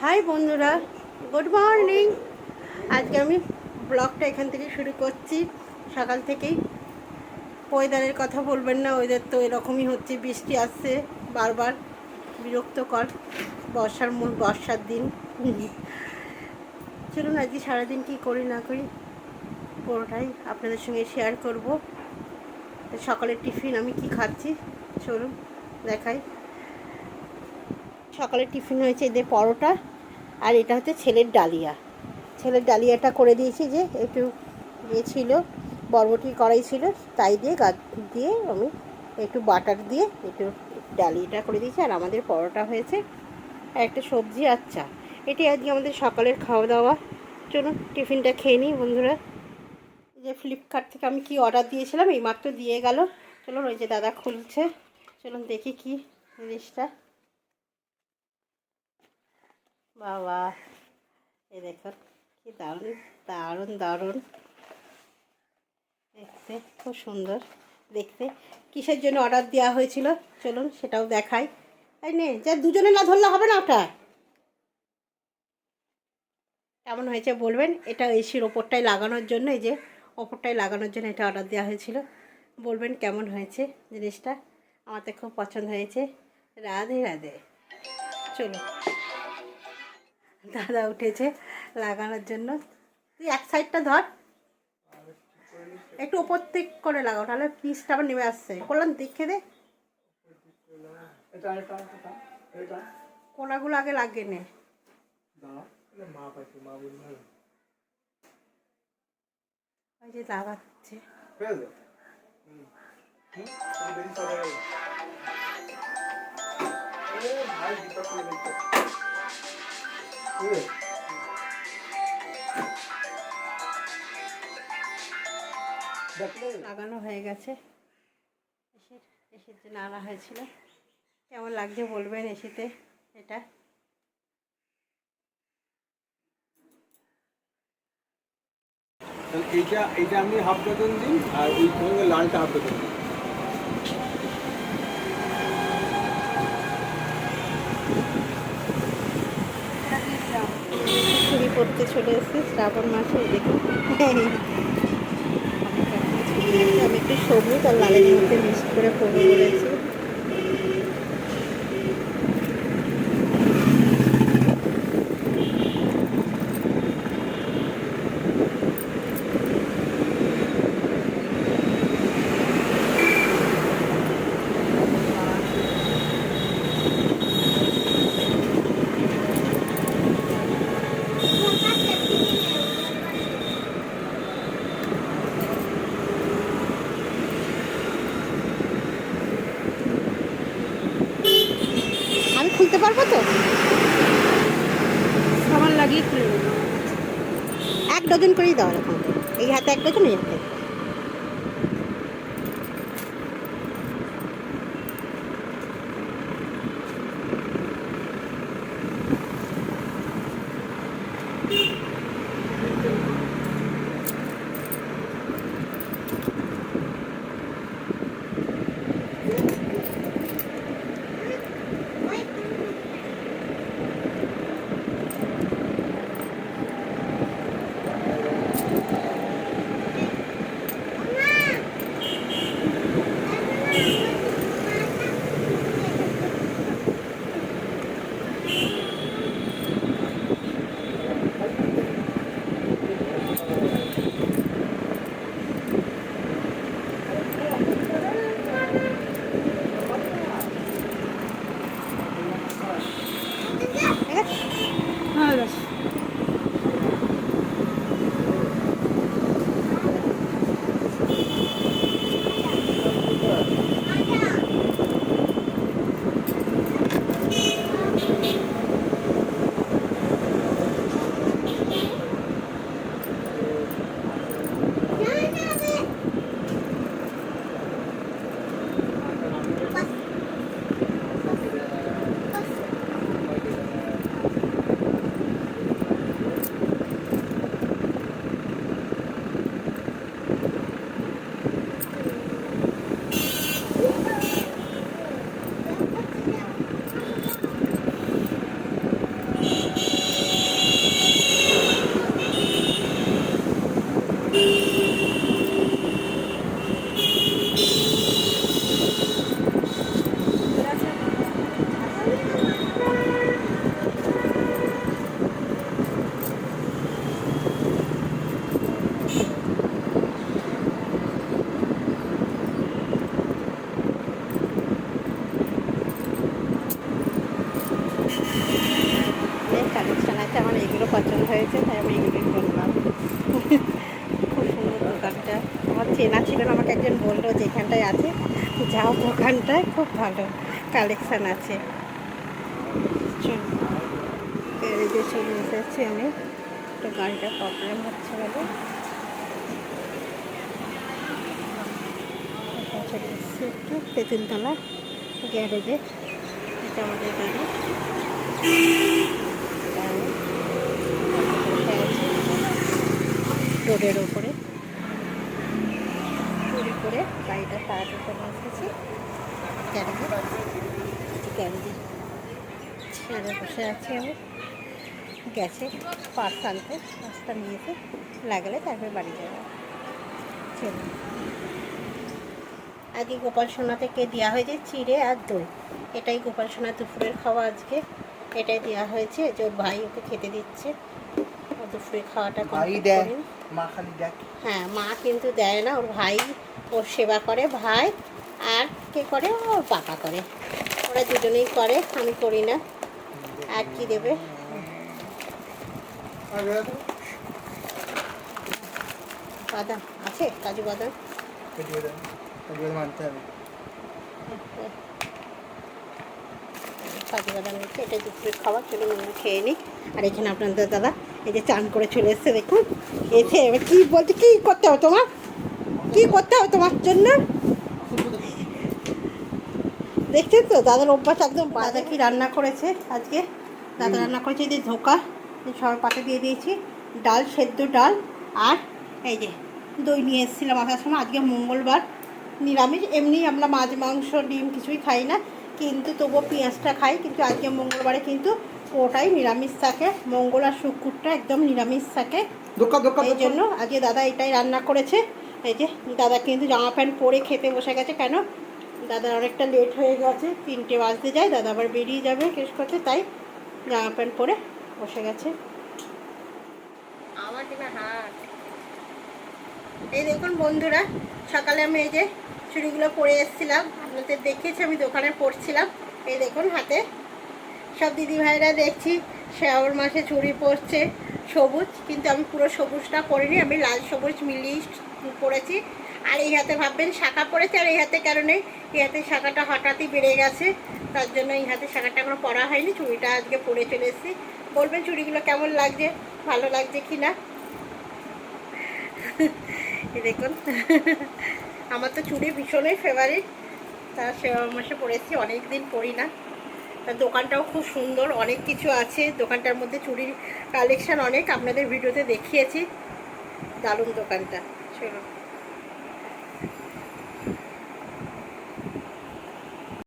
High বন্ধুরা, good morning. আজকে আমি ব্লগটা এখান থেকে শুরু করছি। সকাল থেকেই ওয়েদারের কথা বলবেন না, ওয়েদার তো এরকমই হচ্ছে, বৃষ্টি আসছে বারবার, বিরক্তকর, বর্ষার মূল, বর্ষার দিন। চলুন, আজকে সারাদিন কী করি না করি, পুরোটাই আপনাদের সঙ্গে শেয়ার করব। সকালের টিফিন আমি কি খাচ্ছি? চলুন, দেখাই। সকালে টিফিন হয়েছে এদের পরোটা আর এটা হচ্ছে ছেলের ডালিয়া। ছেলের ডালিয়াটা করে দিয়েছি যে একটু ইয়ে ছিল, বরবটি করাই ছিল, তাই দিয়ে গা দিয়ে আমি একটু বাটার দিয়ে একটু ডালিয়াটা করে দিয়েছি আর আমাদের পরোটা হয়েছে আর একটা সবজি আর চা। এটাই আজকে আমাদের সকালের খাওয়া দাওয়া। চলুন টিফিনটা খেয়ে নিই বন্ধুরা। যে ফ্লিপকার্ট থেকে আমি কি অর্ডার দিয়েছিলাম, এই মাত্র দিয়ে গেল। চলুন ওই যে দাদা খুলছে। চলুন দেখি কি জিনিসটা। বাবা, এই দেখুন কি দারুণ দারুণ দারুণ। দেখতে খুব সুন্দর। দেখতে কিসের জন্য অর্ডার দেওয়া হয়েছিল? চলুন সেটাও দেখাই। তাই নে, যা দুজনে না ধরলে হবে না ওটা? কেমন হয়েছে বলবেন? এটা এসির ওপরটায় লাগানোর জন্য, এই যে ওপরটায় লাগানোর জন্য এটা অর্ডার দেওয়া হয়েছিল। বলবেন কেমন হয়েছে জিনিসটা? আমার তো খুব পছন্দ হয়েছে। রাধে রাধে। চলো দাদা উঠেছে লাগানোর জন্য। তুই এক সাইডটা ধর। একটু ওপর দিক করে লাগাও, তাহলে পিসটা আবার নেমে আসছে। করলাম, দেখে দে। কোনাগুলো আগে লাগিয়ে নে। ওই যে লাগাচ্ছে। লাগানো হয়ে গেছে। এসির এসির জন্য আনা হয়েছিল, কেমন লাগছে বলবেন এসিতে? এটা? এইটা এইটা আপনি হাফ ডজন দিন আর এই লালটা হাফ ডজন দিন পড়তে চলে এসেছি, শ্রাবণ মাসে দেখুন আমি একটু সবুজ আর লালের মধ্যে মিক্স করে ফোন বলেছি। এক ডজন করেই দাও এখন এই হাতে এক ডজন এই হাতে। চেনা ছিল না আমাকে একজন বলল যে এখানটায় আছে। যাও দোকানটায়, খুব ভালো কালেকশান আছে। গ্যারেজে চলে এসেছি আমি। তো গাড়িটা প্রবলেম হচ্ছে বলে। একটু তেঁতুলতলা গ্যারেজে এটা আমাদের গাড়ি। রোডের ওপরে চুরি করে গাড়িটা তাড়াতাড়ি চলে এসেছি গ্যারেজে ছেড়ে বসে আছি আমি। গেছে পার্স আনতে পার্সটা নিয়েছে। লাগলে তারপরে বাড়ি যাবে। চলুন আগে গোপাল সোনা থেকে দেওয়া হয়েছে চিড়ে আর দই। এটাই গোপাল সোনা দুপুরের খাওয়া আজকে। এটাই দেওয়া হয়েছে। যে ওর ভাই ওকে খেতে দিচ্ছে। ও দুপুরের খাওয়াটা মা খালি হ্যাঁ মা কিন্তু দেয় না। ওর ভাই ওর সেবা করে। ভাই আর কে করে? ওর পাকা করে। ওরা দুজনেই করে আমি করি না। আর কি দেবে? বাদাম আছে? কাজু বাদাম? হবে। কাজু বাদাম দিচ্ছে এটা খাবার চলে মনে খেয়ে নিই আর এখানে আপনাদের দাদা এই যে চান করে চলে এসছে দেখুন। এসে এবার কী বলছে? কী করতে হবে তোমার? কী করতে হবে তোমার জন্য? দেখছেন তো দাদার অভ্যাস একদম দাদা কি রান্না করেছে আজকে? দাদা রান্না করেছে এই যে ধোকা সবার পাতে দিয়ে দিয়েছি। ডাল সেদ্ধ ডাল আর এই যে দই নিয়ে এসেছিলাম আসার সময়। আজকে মঙ্গলবার নিরামিষ। এমনি আমরা মাছ মাংস ডিম কিছুই খাই না কিন্তু তবুও পেঁয়াজটা খাই। কিন্তু আজকে মঙ্গলবারে কিন্তু ওটাই নিরামিষ থাকে। মঙ্গল আর শুকুরটা একদম নিরামিষ থাকে। দোকা দোকা এই জন্য আজকে দাদা এটাই রান্না করেছে। এই যে দাদা কিন্তু জামা প্যান্ট পরে খেতে বসে গেছে। কেন? দাদার অনেকটা লেট হয়ে গেছে, তিনটে বাজতে যায়, দাদা আবার বেরিয়ে যাবে কেস করতে, তাই জামা প্যান্ট পরে বসে গেছে। আমার এই দেখুন বন্ধুরা, সকালে আমি এই যে চুড়িগুলো পরে এসেছিলাম, আপনাদের দেখিয়েছি আমি দোকানে পড়ছিলাম এই দেখুন হাতে। সব দিদি ভাইরা দেখছি, শ্রাবণ মাসে চুড়ি পরছে, সবুজ, কিন্তু আমি পুরো সবুজটা পরিনি, আমি লাল সবুজ মিলিয়ে পরেছি। আর এই হাতে ভাববেন, শাখা পড়েছে আর এই হাতে নেই? এই হাতে শাখাটা হঠাৎই বেড়ে গেছে, তার জন্য এই হাতে শাখাটা এখনও পরা হয়নি, চুড়িটা আজকে পরে চলে এসেছি। বলবেন চুড়িগুলো কেমন লাগছে, ভালো লাগছে কি না? দেখুন, আমার তো চুড়ি ভীষণই ফেভারিট তা শ্রাবণ মাসে পরেছি অনেক দিন পরি না। তার দোকানটাও খুব সুন্দর, অনেক কিছু আছে, দোকানটার মধ্যে চুড়ির কালেকশান অনেক, আপনাদের ভিডিওতে দেখিয়েছি। দারুণ দোকানটা চলো